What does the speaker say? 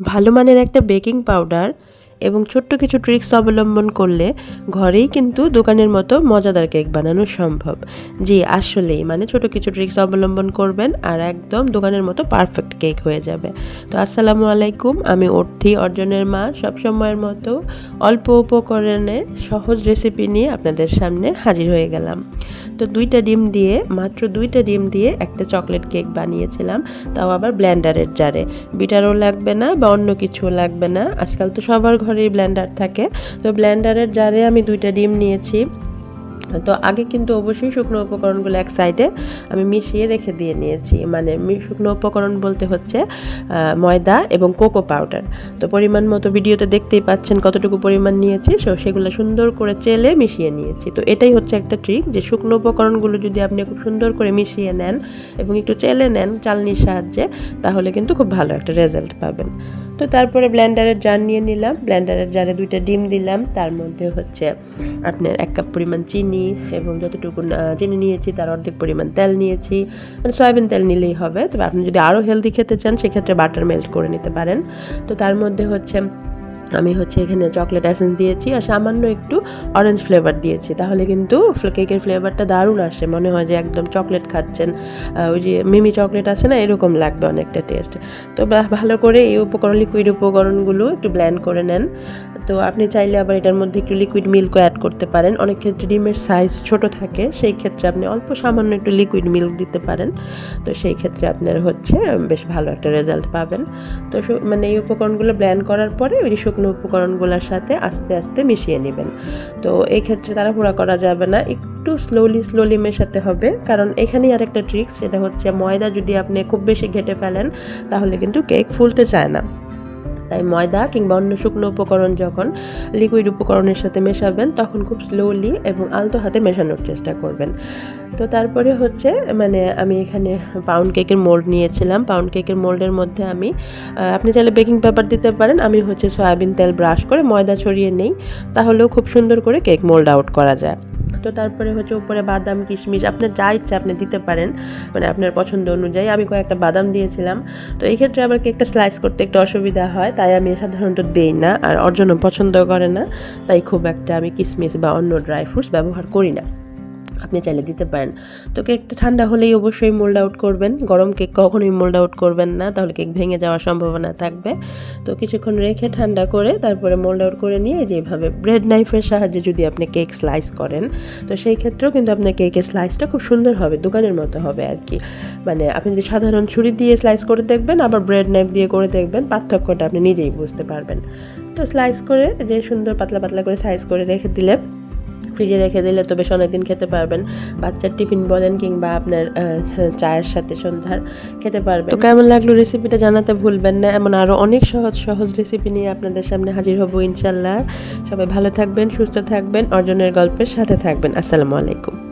ভালো মানের একটা বেকিং পাউডার এবং ছোট্ট কিছু ট্রিক্স অবলম্বন করলে ঘরেই কিন্তু দোকানের মতো মজাদার কেক বানানো সম্ভব। জি, আসলেই। মানে ছোট কিছু ট্রিক্স অবলম্বন করবেন আর একদম দোকানের মতো পারফেক্ট কেক হয়ে যাবে। তো আসসালামু আলাইকুম। আমি অর্থি অর্জনের মা সবসময়ের মতো অল্প উপকরণে সহজ রেসিপি নিয়ে আপনাদের সামনে হাজির হয়ে গেলাম। তো দুইটা ডিম দিয়ে, মাত্র দুইটা ডিম দিয়ে একটা চকলেট কেক বানিয়েছিলাম। তাও আবার ব্ল্যান্ডারের জারে। বিটারও লাগবে না বা অন্য কিছুও লাগবে না। আজকাল তো সবার ঘরেই ব্ল্যান্ডার থাকে। তো ব্ল্যান্ডারের জারে আমি দুইটা ডিম নিয়েছি। তো আগে কিন্তু অবশ্যই শুকনো উপকরণগুলো এক সাইডে আমি মিশিয়ে রেখে দিয়ে নিয়েছি। মানে শুকনো উপকরণ বলতে হচ্ছে ময়দা এবং কোকো পাউডার তো পরিমাণ মতো ভিডিওতে দেখতেই পাচ্ছেন কতটুকু পরিমাণ নিয়েছি। সো সেগুলো সুন্দর করে চেলে মিশিয়ে নিয়েছি। তো এটাই হচ্ছে একটা ট্রিক যে শুকনো উপকরণগুলো যদি আপনি খুব সুন্দর করে মিশিয়ে নেন এবং একটু চেলে নেন চালনির সাহায্যে, তাহলে কিন্তু খুব ভালো একটা রেজাল্ট পাবেন। তো তারপরে ব্ল্যান্ডারের জার নিয়ে নিলাম। ব্ল্যান্ডারের জারে দুইটা ডিম দিলাম। তার মধ্যে হচ্ছে আপনার এক কাপ পরিমাণ চিনি এবং যতটুকু চিনি নিয়েছি, তার অর্ধেক পরিমাণ তেল নিয়েছি। মানে সয়াবিন তেল নিলেই হবে। তবে আপনি যদি আরও হেলদি খেতে চান, সেক্ষেত্রে বাটার মেল্ট করে নিতে পারেন। তো তার মধ্যে হচ্ছে আমি হচ্ছে এখানে চকলেট অ্যাসেন্স দিয়েছি আর সামান্য একটু অরেঞ্জ ফ্লেভার দিয়েছি। তাহলে কিন্তু কেকের ফ্লেভারটা দারুণ আসে। মনে হয় যে একদম চকলেট খাচ্ছেন ওই যে মিমি চকলেট আছে না, এরকম লাগবে অনেকটা টেস্ট তো ভালো করে এই উপকরণ লিকুইড উপকরণগুলো একটু ব্ল্যান্ড করে নেন। তো আপনি চাইলে আবার এটার মধ্যে একটু লিকুইড মিল্কও অ্যাড করতে পারেন। অনেক ক্ষেত্রে ডিমের সাইজ ছোট থাকে, সেই ক্ষেত্রে আপনি অল্প সামান্য একটু লিকুইড মিল্ক দিতে পারেন। তো সেই ক্ষেত্রে আপনার হচ্ছে বেশ ভালো একটা রেজাল্ট পাবেন। তো মানে এই উপকরণগুলো ব্ল্যান্ড করার পরে ওই শুকনো উপকরণগুলোর সাথে আস্তে আস্তে মিশিয়ে নেবেন। তো এই ক্ষেত্রে তাড়াহুড়া করা যাবে না, একটু স্লোলি স্লোলি মেশাতে হবে। কারণ এখানেই আর একটা ট্রিক্স সেটা হচ্ছে ময়দা যদি আপনি খুব বেশি ঘেটে ফেলেন, তাহলে কিন্তু কেক ফুলতে চায় না। তাই ময়দা কিংবা অন্য শুকনো উপকরণ যখন লিকুইড উপকরণের সাথে মেশাবেন, তখন খুব স্লোলি এবং আলতো হাতে মেশানোর চেষ্টা করবেন। তো তারপরে হচ্ছে মানে আমি এখানে পাউন্ড কেকের মোল্ড নিয়েছিলাম। পাউন্ড কেকের মোল্ডের মধ্যে আমি আপনি চাইলে বেকিং পেপার দিতে পারেন। আমি হচ্ছে সয়াবিন তেল ব্রাশ করে ময়দা ছড়িয়ে নেই, তাহলেও খুব সুন্দর করে কেক মোল্ড আউট করা যায়। তো তারপরে হচ্ছে উপরে বাদাম, কিশমিশ, আপনার যা ইচ্ছা আপনি দিতে পারেন মানে আপনার পছন্দ অনুযায়ী। আমি কয়েকটা বাদাম দিয়েছিলাম। তো এই ক্ষেত্রে আবার কেকটা স্লাইস করতে একটু অসুবিধা হয়, তাই আমি সাধারণত দেই না আর অর্জন পছন্দ করে না। তাই খুব একটা আমি কিশমিশ বা অন্য ড্রাই ফ্রুটস ব্যবহার করি না। আপনি চাইলে দিতে পারেন। তো কেকটা ঠান্ডা হলেই অবশ্যই মোল্ড আউট করবেন। গরম কেক কখনোই মোল্ড আউট করবেন না। তাহলে কেক ভেঙে যাওয়ার সম্ভাবনা থাকবে। তো কিছুক্ষণ রেখে ঠান্ডা করে তারপরে মোল্ড আউট করে নিয়ে যেভাবে ব্রেড নাইফের সাহায্যে যদি আপনি কেক স্লাইস করেন, তো সেই ক্ষেত্রেও কিন্তু আপনার কেকের স্লাইসটা খুব সুন্দর হবে, দোকানের মতো হবে আর কি। মানে আপনি যদি সাধারণ ছুরি দিয়ে স্লাইস করে দেখবেন, আবার ব্রেড নাইফ দিয়ে করে দেখবেন, পার্থক্যটা আপনি নিজেই বুঝতে পারবেন। তো স্লাইস করে যে সুন্দর পাতলা পাতলা করে সাইজ করে রেখে দিলে ফ্রিজে রেখে দিলে তো বেশ অনেকদিন খেতে পারবেন। বাচ্চার টিফিন বলেন কিংবা আপনার চায়ের সাথে সন্ধ্যার খেতে পারবেন। তো কেমন লাগল রেসিপিটা জানাতে ভুলবেন না, এমন আরও অনেক সহজ সহজ রেসিপি নিয়ে আপনাদের সামনে হাজির হব ইনশাল্লাহ। সবাই ভালো থাকবেন, সুস্থ থাকবেন, অর্জনের গল্পের সাথে থাকবেন। আসসালামু আলাইকুম।